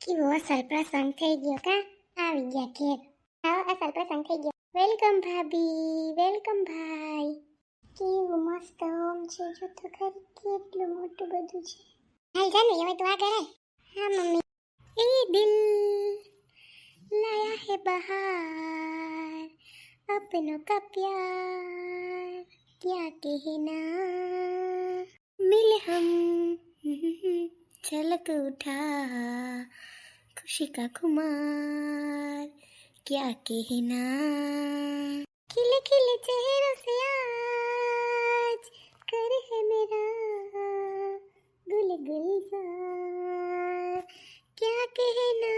કેવો અસલ પ્રસંગ થઈ ગયો કા? આવી ગયા ઘેર. હા અસલ પ્રસંગ થઈ ગયો. વેલકમ ભાભી, વેલકમ ભાઈ. કેવું મસ્ત હોમ છે. જો તો ખરી કેટલું મોટું બધું છે. હાલ જાનુ હવે તો આગળ હાલ હા, મમ્મી. એ દિલ. લાયા હે બહાર. અપનો કપ્યા ક્યાં કહેના झलक उठा खुशी का खुमार क्या कहना खिले खिले चेहरों से आज कर है मेरा गुल गुलजार क्या कहना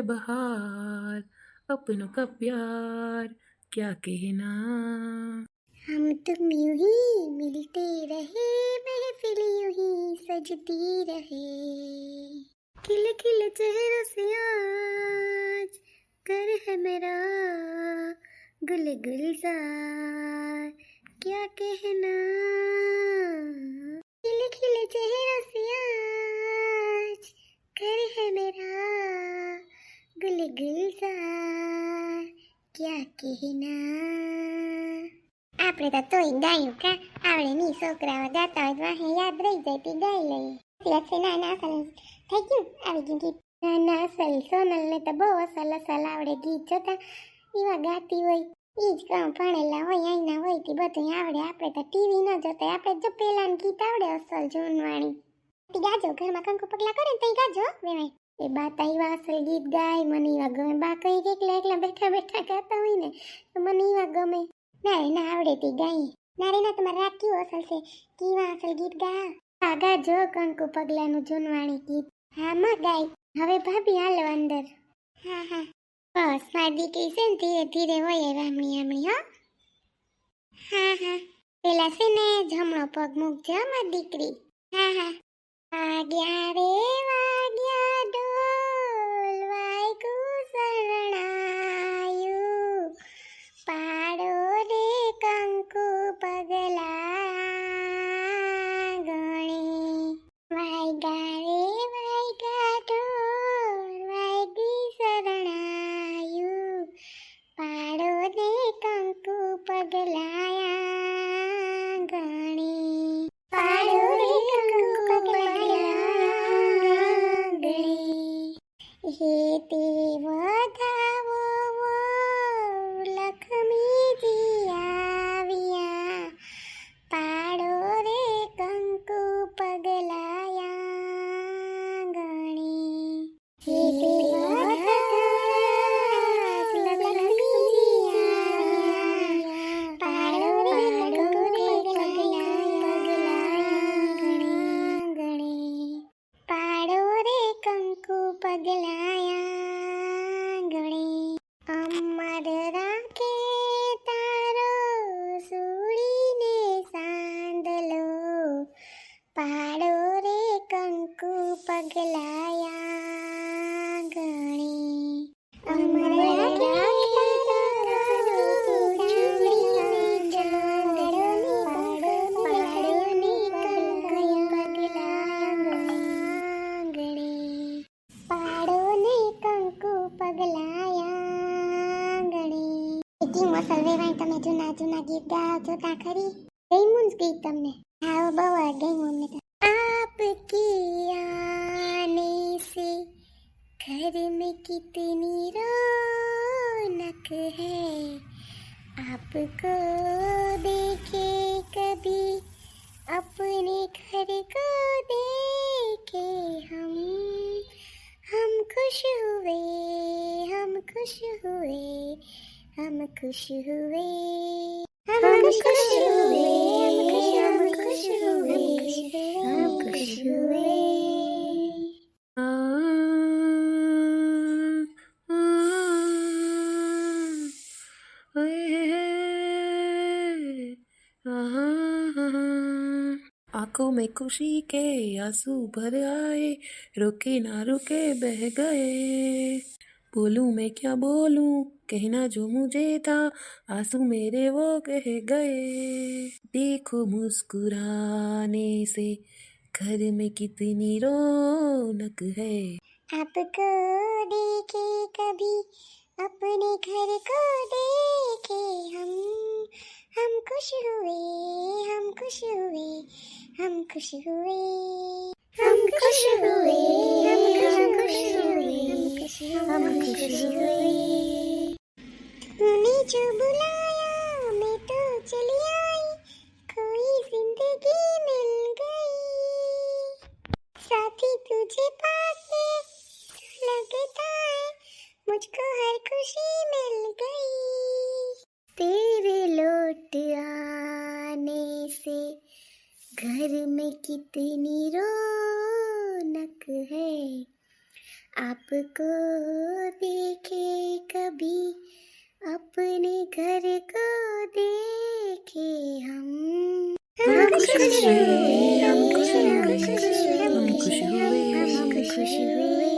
है बहार, अपनों का प्यार, क्या कहना? हम तुम यूँ ही मिलते रहे, महफिल यूँ ही सजती रहे। खिले खिले चेहरों से आज कर है मेरा गुल गुलजार, क्या कहना? खिले खिले चेहरों से आज कर है मेरा ગુલઝાર ક્યાં કહેના આપણે તો તોય ગાયું કા? આવડે ની છોકરાઓ ગાતા હોય વાહે યાદ રહી જાય તે ગાઈ લઈએ એટલે છે ના ના અસલ થઈ ગયું. આવી ગયું ગીત. ના ના અસલ સોનલને તો બહુ અસલ અસલ આવડે ગીત જોતા. એવા ગાતી હોય. એ જ કામ ભણેલા હોય અહીંના હોય તે બધું આવડે. આપણે તો ટીવી ન જોતા. આપણે જો પહેલાનું ગીત આવડે અસલ જૂનવાણી. ગાજો, ઘરમાં કંકુ પગલા કરે ને તઈ ગાજો, વેવાય. એ બાતા એવા અસલ ગીત ગાય, મને એવા ગમે. બા કઈ એકલા એકલા બેઠા બેઠા ગાતા હોય ને, તો મને એવા ગમે. ના એના આવડે તે ગાય ના, રે તમારે રાત કેવું અસલ છે? કેવા અસલ ગીત ગા? આગા જો કંકુ પગલાનું જૂનવાણી ગીત. હા, માં ગાય. હવે ભાભી હાલો અંદર. હા હા. બસ, મારી દીકરી છે ને ધીરે ધીરે હોય રામણી આમણી, હો. હા હા. પેલા છે ને, જમણો પગ મૂકજો, મારી દીકરી. હા હા. વાગ્યા રે, વાગ્યા કંકુ कितनी रौनक है आपको देखे कभी अपने घर को देखे हम हम खुश हुए हम खुश हुए हम खुश हुए हम खुश हुए हम खुश हुए हम खुश हुए खुशी के आँसू भर आए, रुके ना, रुके, बह गए। बोलूँ मैं क्या बोलूँ? कहना जो मुझे था, आँसू मेरे वो कह गए। देखो मुस्कुराने से, घर में कितनी रौनक है। आपको देखे कभी, अपने घर को हम खुश हुए हम खुश हुए हम खुश हुए हम खुश कितनी रौनक है आपको देखे कभी अपने घर को देखे हम हम खुश हुए हम खुश हुए हम खुश हुए हम खुश हुए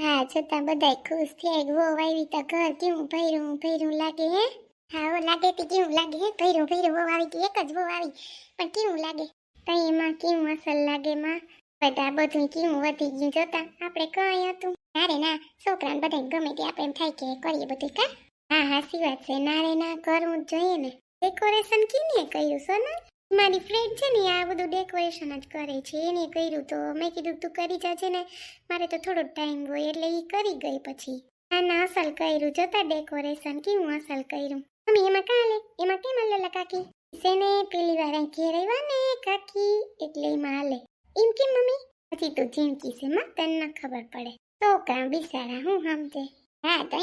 હા છતાં બધાય ખુશ થયા એક વહુ આવી તો ઘર કેવું ભૈરું ભૈરું લાગે હે હા ઓ લાગે તે કેવું લાગે હે ભૈરું ભૈરું વહુ આવી ગઈ એક જ વહુ આવી પણ કેવું લાગે તઈ એમાં કેવું અસલ લાગે માં? બધા બધું કેવું વધી ગયું જોતા આપણે કઈ હતું. ના ના, છોકરાને બધાને ગમે તે આપણે એમ થાય કે કરીએ બધું કા? હા હા સી વાત છે. ના રે ના, કરવું જ જોઈએ ને. ડેકોરેશન કીને કર્યું, સોનલ? મારી ફ્રેન્ડ છે ને આ બધું ડેકોરેશન જ કરે છે. એને કર્યું તો મેં કીધું તું કરી જાજે ને. મારે તો થોડો ટાઈમ હોય એટલે એ કરી ગઈ પછી. ના ના, અસલ કર્યું. જોતા ડેકોરેશન કેવું અસલ કર્યું. મમ્મી એમાં કાલે એમાં કેમ અલ્લા કાકી? સેને પેલી વાર ઘેર આવ્યા ને કાકી? એટલે એમાં હાલે. એમ કે મમ્મી? પછી તું ઝીણકી છે, માં, તને ખબર પડે. તો કાં બિચારા, હું સમજે હા, તો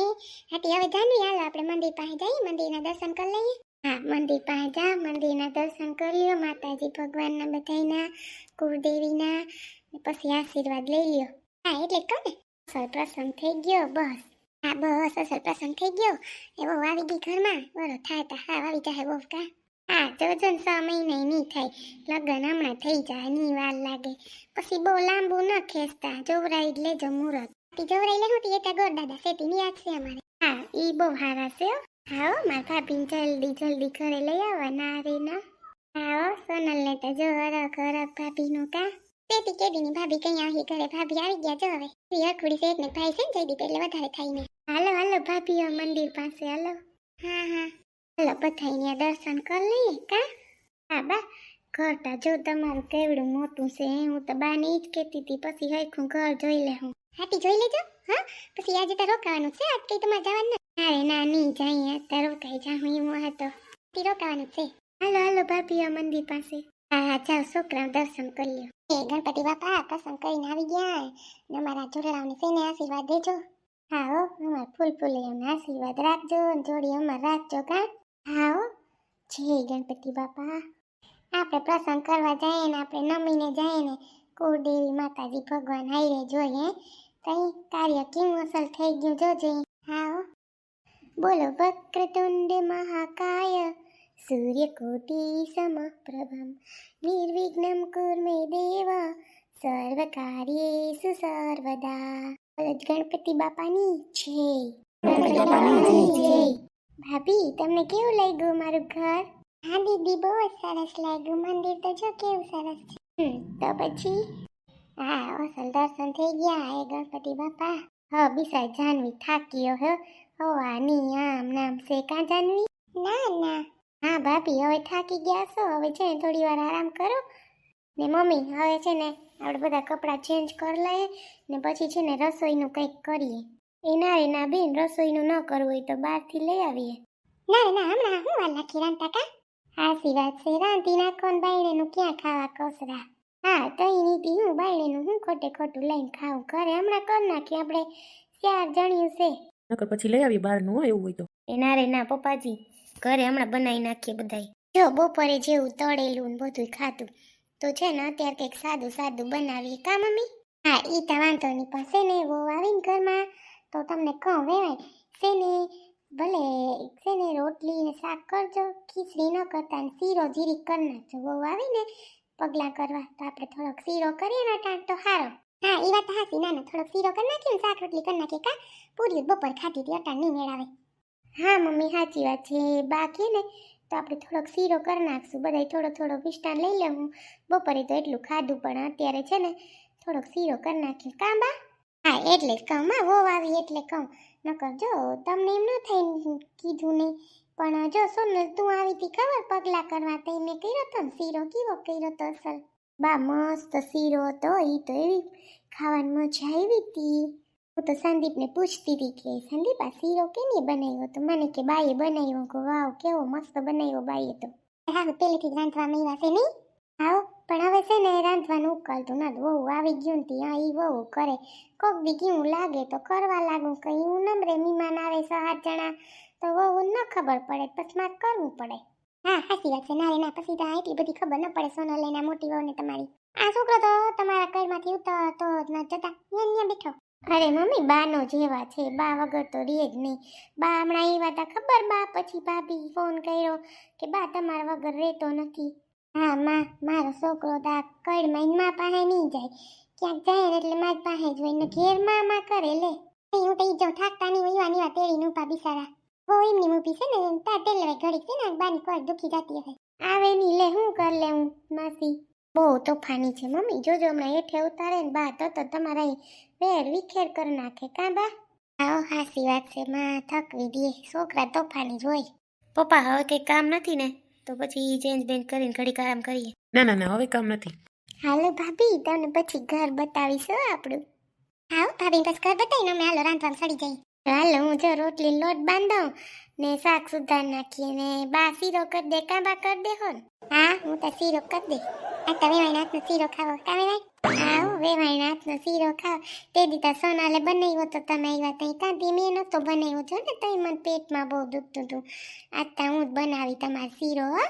હાથી હવે જાનવી હાલો, આપણે મંદિર પાસે જઈએ, મંદિરના દર્શન કરી લઈએ. હા, મંદિર પાસે જા, મંદિરના દર્શન કરી લ્યો, માતાજી ભગવાનના બધાયના, કુળદેવીના પછી આશીર્વાદ લઈ લ્યો. હા, એટલે કહો ને, અસલ પ્રસંગ થઈ ગયો, બસ. હા, બસ, અસલ પ્રસંગ થઈ ગયો. એવો આવી ગઈ ઘરમાં. બરો થાય તો, હા, આવી જાય બહુ કા. હા જોજો ને સમય નહીં નહીં થાય. લગ્ન હમણાં થઈ જાય ની વાર લાગે. પછી બહુ લાંબુ ન ખેંચતા. જોવરાઈ લેજો મુહૂર્ત તી જોવરાઈ લે હું તી ગોર દાદા સેતી ની યાદ છે અમારે. હા, ઈ બહુ હારા છે હો. હા ભાભી મારા ભાભીને જલ્દી જલ્દી ઘરે લઈ આવવાના રે, ના. હા હો સોનલને તો જો હરખ હરખ ભાભીનું કા. પેટી કેદીની ભાભી કઈ આવી ઘરે? ભાભી આવી ગયા જો હવે. ઈ ખુડી શેઠ ને ભાઈ છે ને જયદીપ એટલે વધારે થાય ને હાલો હાલો, ભાભી મંદિર પાસે, હાલો. હા હા. હાલો બધાય દર્શન કરી લઈએ કા? હા, બા. ઘર તા જો તમારું કેવડું મોટું છે, હું? તો બાને જ કહેતી હતી. પછી હરખું ઘર જોઈ લે હું. હાટી જોઈ લેજો, હા? પછી આજે તો રોકાવાનું છે, આજ તમારે જવાનું ના ના, નહીં જાય તો રોકાઈ જા હું એવું હતો હાટી રોકાવાનું છે. હાલો હાલો ભાભીઓ મંદિર પાસે. હા હા, ચાલ છોકરા દર્શન કરી લ્યો. એ ગણપતિ બાપા પ્રસંગ કરીને આવી ગયા ને અમારા જોડલાઓને સેને આશીર્વાદ દેજો. હા, હો, અમાર ફૂલ ફૂલ એમને આશીર્વાદ રાખજો જોડી અમાર રાખજો, કા? હા હો જય ગણપતિ બાપા. આપણે પ્રસંગ કરવા જઈએ ને, આપણે નમીને જઈએ ને, કુળદેવી માતાજી ભગવાન હાઈરે જોઈએ. કઈ કાર્ય કેવું અસલ થઈ ગયું જોજે હાઉ? બોલો, વક્રતુંડ મહાકાય. સૂર્યકોટી સમપ્રભમ. નિર્વિઘ્નમ કુર્મે દેવ. સર્વકાર્યેષુ સર્વદા બોલો, ગણપતિ બાપાની જય. ગણપતિ બાપાની જય. ભાભી, તમને કેવું લાગ્યું મારું ઘર? હા દીદી, બહુ જ સરસ લાગ્યું. મંદિર તો જો કેવું સરસ છે. તો પછી? હા અસલ દર્શન થઈ ગયા. એ ગણપતિ બાપા. હ, બિસાય જાનવી થાક્યો હો. હવાની આમ નામ છે કા જાનવી? ના ના. હા, ભાભી, હવે થાકી ગયા છો. હવે છે ને થોડી વાર આરામ કરો. ને મમ્મી, હવે છે ને, આપણે બધા કપડાં ચેન્જ કરી લઈએ. ને પછી છે ને રસોઈનું કંઈક કરીએ. એના એના બેન રસોઈનું ન કરવું હોય તો બહારથી લઈ આવીએ. ના ના હમણાં હું વાર નાખી રાંધતા કા આ સિવાય છે રાંધી નાખો ને બાયણેનું ક્યાં ખાવા કસરા? હા તઈ નીતિ હું બાયણેનું હું ખોટે ખોટું લઈને ખાવું ઘરે હમણાં કરી નાખીએ આપણે ચાર જણ્યું છે. નકર પછી લઈ આવી બહારનું હોય એવું હોય તો. એ ના રે ના પપ્પાજી ઘરે હમણાં બનાવી નાખીએ બધાય. જો બપોરે જેવું તળેલું ને બધું ખાતું તો છે ને અત્યારે કંઈક સાદું સાદું બનાવીએ. કા મમ્મી? હા એ તો વાંધો નહીં પાસે ને એવો આવીને ઘરમાં તો તમને કહું વેવાય શેને, ભલે શેને રોટલી ને શાક કરજો, ખીચડી ન કરતા ને શીરો જીરી કરી નાખજો. બહુ આવીને પગલાં કરવા, તો આપણે થોડોક શીરો કરીએ ને ટાંક તો સારો હા એ વાત હાસી ના ના, થોડોક શીરો કરી નાખીએ શાક રોટલી કરી નાખીએ કા? પૂરી બપોર ખાધી હતી, અટાણ નહીં મેળાવે. હા, મમ્મી સાચી વાત છે. બાકી ને, તો આપણે થોડોક શીરો કરી નાખશું. બધાય થોડો થોડો વિસ્તાર લઈ લેવું. બપોરે તો એટલું ખાધું પણ અત્યારે છે ને, થોડોક શીરો કરી નાખ્યો કાં બા? હા, એટલે જ કહું હા વહુ આવી એટલે કહું. નકર જો, તમને એમ ન થાય કીધું નહીં. પણ જો સોનલ તું આવી હતી ખબર પગલાં કરવા તે મેં કર્યો તો ને, શીરો કેવો કર્યો તો અસલ? બા, મસ્ત શીરો હતો એ તો એવી ખાવાની મજા આવી હતી હું તો સંદીપને પૂછતી હતી કે, સંદીપ, આ શીરો કેને બનાવ્યો તો? મને કે, બાઈએ બનાવ્યો કે વાવ, કેવો મસ્ત બનાવ્યો બાઈએ તો. હા, પેલેથી જ રાંધવા છે નહીં? આવો. પણ હવે છે ને રાંધવાનું ઉકલતું ના વહુ આવી ગયું ને ત્યાં એ વહુ કરે. કોક દી હું લાગે તો કરવા લાગું કંઈ હું નમરે મીમાન આવે છ આઠ જણા. તો વહુ ન ખબર પડે પછી કરવું પડે. હા સાચી વાત છે. ના રે, ના, પછી તો એટલી બધી ખબર ન પડે સોનો લઈને મોટી વહુને તમારી. આ છોકરો તો તમારા ઘરમાંથી ઉતરતો જ ન જતા. ન્યા બેઠો. અરે, મમ્મી, બાનો જેવા છે. બા વગર તો રે જ નહીં. બા હમણાં એ વાત ખબર? બા પછી ભાભી ફોન કર્યો કે બા તમારા વગર રહેતો નથી. હા, માં, મારો છોકરો તો આ એની મા પાસે નહીં જાય. ક્યાંક જાય ને એટલે મારી પાસે જ ઘેરમાં માં કરે લે. હું તો ઈજો થાકતા નહીં હોય એવાની વાત તેડી નું બિચારા બહુ એમની મૂપી છે ને, તાર ટેલરે ઘડી છે ને બાની કોઈ દુખી જતી હશે આવે નહીં, લે, હું કર લે હું, માસી. બહુ તોફાની છે, મમ્મી. જોજો, હમણાં હેઠે ઉતારે ને બા, તો તો તમારા વેર વિખેર કરી નાખે. કાં બા? આવો હાસી વાત છે, માં, થકવી દે. છોકરા તોફાની જ હોય. પપ્પા હવે કંઈ કામ નથી ને? તો પછી ચેન્જ બેન્જ કરીને ઘડીક આરામ કરીએ. ના ના ના હવે કામ નથી. હાલો ભાભી તમને પછી ઘર બતાવીશું આપણું. આવો ભાભી બસ ઘર બતાવીને અમે હાલો રાંધવામાં સડી જઈએ. હાલો, હું જો રોટલી લોટ બાંધો ને શાક સુધાર નાખીએ ને બા શીરો કરી દે, કાંબા કર દે હોન. હા, હું તો શીરો કરી દે. આ તમે વેવાઈ નાથનો શીરો ખાવો, કાં હા આવો વેવાઈ નાથનો શીરો ખાવ. તે દીતા સોનાલે બનાવ્યો તો તમે આવ્યા ત્યાં કાંતી મેં નહોતો બનાવ્યો છો ને તઈ મને પેટમાં બહુ દુખતું હતું. આજ તો હું જ બનાવી તમારો શીરો, હો.